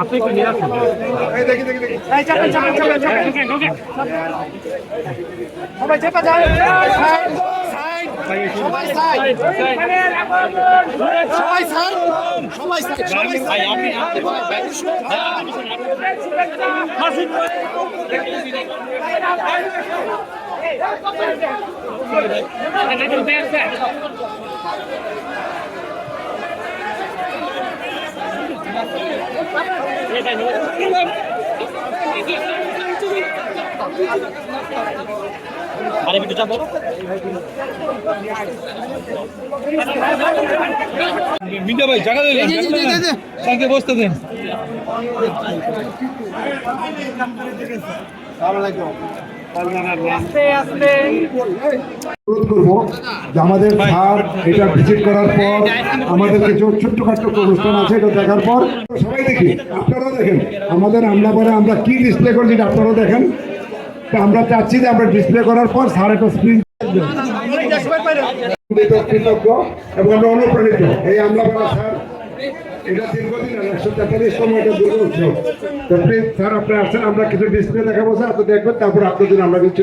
আপনি একটু নিয়ে আসুন এই চাপেন চাপেন চাপেন চাপেন সবাই চেপে যান সাইড সাইড সবাই সাইড সবাই সাইড সবাই সাইড সবাই সাইড মিন্টা ভাই জায়গা দিলেন সঙ্গে বসতে দেন। আমাদের স্যার এটা ভিজিট করার পর আমাদের কিছু ছোট্টখাট্ট অনুষ্ঠান আছে এটা দেখার পর সবাই দেখি আপনারাও দেখেন আমাদের আমরা পরে আমরা কি ডিসপ্লে করছি এটা আপনারাও দেখেন তো আমরা চাচ্ছি যে আমরা ডিসপ্লে করার পর স্যার একটা স্ক্রিন কৃতজ্ঞ এবং আমরা অনুপ্রাণিত এই আমলা স্যার এটা দীর্ঘদিন একশো তেতাল্লিশতম এটা দুর্গ উৎসব তো প্লিজ স্যার আপনি আসছেন আমরা কিছু ডিসপ্লে দেখাবো স্যার আপনি দেখবেন তারপর আপনাদের আমরা কিছু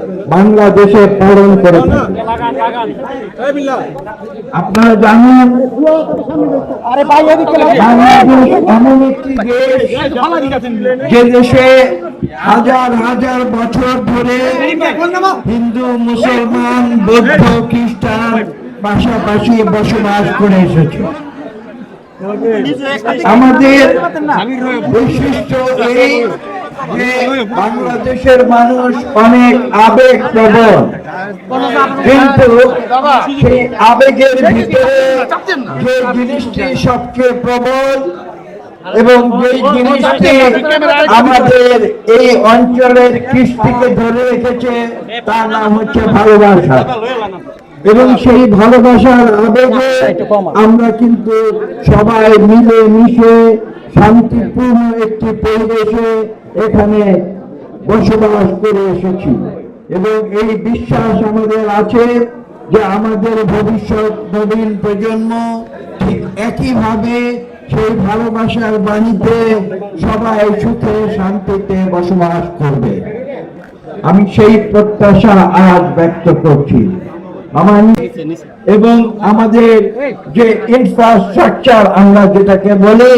বাংলাদেশে পালন করে আপনারা জানেন, বাংলাদেশ এমন একটি যে দেশে হাজার হাজার বছর ধরে হিন্দু, মুসলমান, বৌদ্ধ, খ্রিস্টান পাশাপাশি বসবাস করে এসেছে। আমাদের বৈশিষ্ট্য এই বাংলাদেশের মানুষ অনেক আবেগ প্রবণ কিন্তু আবেগের ভিতরে যে জিনিসটি সবচেয়ে প্রবল এবং যে জিনিসটি আমাদের এই অঞ্চলের কৃষ্টিকে ধরে রেখেছে, তার নাম হচ্ছে ভালোবাসা। এবং সেই ভালোবাসার আবেগে আমরা কিন্তু সবাই মিলে মিশে শান্তিপূর্ণ একটি পরিবেশে এখানে বসবাস করে এসেছি। এবং এই বিশ্বাস আমাদের আছে যে আমাদের ভবিষ্যৎ নবীন প্রজন্ম ঠিক একইভাবে সেই ভালোবাসার বাণীতে সবাই সুখে শান্তিতে বসবাস করবে। আমি সেই প্রত্যাশা আজ ব্যক্ত করছি। এবং আমাদের যে ইনফ্রাস্ট্রাকচার আমরা যেটাকে বলি